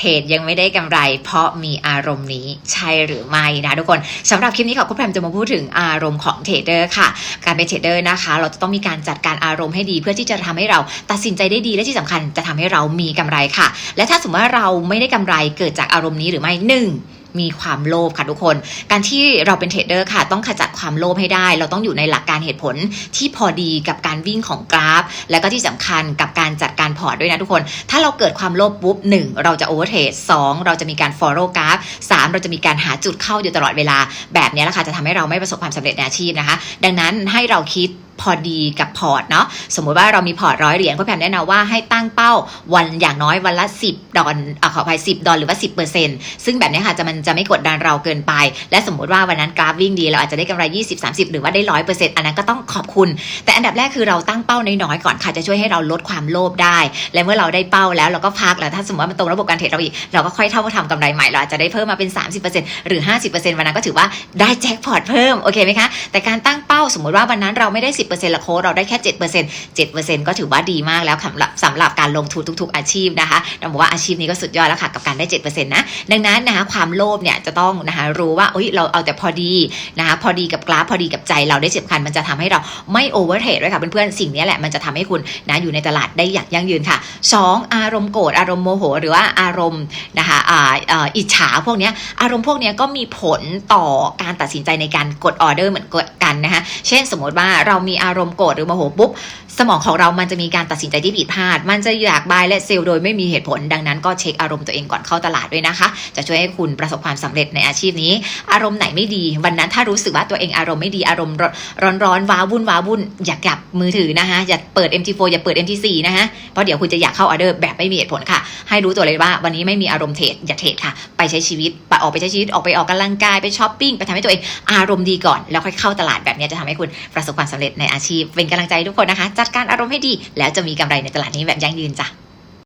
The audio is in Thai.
เทรดยังไม่ได้กำไร เพราะมีอารมณ์นี้ใช่หรือไม่นะทุกคนสำหรับคลิปนี้ค่ะคุณแพมจะมาพูดถึงอารมณ์ของเทรดเดอร์ค่ะ การเป็นเทรดเดอร์นะคะ เราจะต้องมีการจัดการอารมณ์ให้ดี เพื่อที่จะทำให้เราตัดสินใจได้ดีและที่สำคัญจะทำให้เรามีกำไรค่ะ และถ้าสมมติว่าเราไม่ได้กำไรเกิดจากอารมณ์นี้หรือไม่หนึ่ง มีความโลภค่ะทุกคน การที่เราเป็นเทรดเดอร์ค่ะต้องขจัดความโลภให้ได้ เราต้องอยู่ในหลักการเหตุผลที่พอดีกับการวิ่งของกราฟ แล้วก็ที่สำคัญกับการจัดการพอร์ตด้วยนะทุกคน ถ้าเราเกิดความโลภปุ๊บหนึ่งเราจะโอเวอร์เทรดสองเราจะมีการ follow กราฟสามเราจะมีการหาจุดเข้าอยู่ตลอดเวลา แบบนี้แหละค่ะจะทำให้เราไม่ประสบความสำเร็จในอาชีพนะคะ ดังนั้นให้เราคิด พอดีกับพอร์ตเนาะสมมุติว่าเรามีพอร์ตร้อยเหรียญก็แพมแนะนำว่าให้ตั้งเป้าวันอย่างน้อยวันละ 10 ดอลอขออภัย10 ดอลหรือว่า 10%ซึ่งแบบนี้ค่ะจะมันจะไม่กดดันเราเกินไป และสมมุติว่าวันนั้นกราฟวิ่งดีเราอาจจะได้กำไร 20 30 หรือว่าได้100%อันนั้นก็ต้องขอบคุณ แต่อันดับแรกคือเราตั้งเป้าน้อยๆก่อนค่ะจะช่วยให้เราลดความโลภได้ และเมื่อเราได้เป้าแล้วเราก็พักแล้วถ้าสมมติว่ามันตรงระบบการเทรดเราอีกเราก็ค่อยเท่าทำกำไรใหม่เราอาจจะได้เพิ่มมาเป็น 30%หรือ 50%วันนั้นก็ถือว่าได้แจ็คพอตเพิ่มโอเคไหมคะแต่การตั้งเป้าสมมติว่าวันนั้นเราไม่ได้ 10ละโค้ดเราได้แค่ 7% 7%ก็ถือว่าดีมากแล้วสำหรับสำหรับการลงทุนทุก ๆ อาชีพนะคะเราบอกว่าอาชีพนี้ก็สุดยอดแล้วค่ะกับการได้ 7%นะดังนั้นนะคะความโลภเนี่ยจะต้องนะคะรู้ว่าเอ้ยเราเอาแต่พอดีนะคะพอดีกับกราฟพอดีกับใจเราได้สำคัญมันจะทำให้เราไม่โอเวอร์เทรดด้วยค่ะเพื่อนๆสิ่งนี้แหละมันจะทำให้คุณนะอยู่ในตลาดได้อย่างยั่งยืนค่ะ 2. อารมณ์โกรธอารมณ์โมโห หรือว่าอารมณ์นะคะอ่าอิจฉาพวกนี้อารมณ์พวกนี้ก็มีผลต่อการตัดสินใจในการกดออเดอร์เหมือน กันนะคะเช่นสมมติว่าเรามีอารมณ์โกรธหรือโมโหปุ๊บสมองของเรามันจะมีการตัดสินใจที่ผิดพลาด มันจะอยากบายและเซลล์โดยไม่มีเหตุผล ดังนั้นก็เช็คอารมณ์ตัวเองก่อนเข้าตลาดด้วยนะคะ จะช่วยให้คุณประสบความสำเร็จในอาชีพนี้ อารมณ์ไหนไม่ดี วันนั้นถ้ารู้สึกว่าตัวเองอารมณ์ไม่ดีอารมณ์ร้อนร้อนๆว้าวุ่นว้าวุ่นอยากลับมือถือนะคะอย่าเปิด MT4 อย่าเปิด MT4 นะคะเพราะเดี๋ยวคุณจะอยากเข้าออเดอร์แบบไม่มีเหตุผลค่ะ ให้รู้ตัวเลยว่าวันนี้ไม่มีอารมณ์เทรดอย่าเทรดค่ะ ไปใช้ชีวิตไปออกไปใช้ชีวิตออกไปออกกำลังกายไปช้อปปิ้งไปทำให้ตัวเองอารมณ์ดีก่อนแล้วค่อยเข้าตลาดแบบนี้จะทำให้คุณประสบความสำเร็จในอาชีพ เป็นกำลังใจทุกคนนะคะ จัดการอารมณ์ให้ดี แล้วจะมีกำไรในตลาดนี้แบบยั่งยืนจ้ะ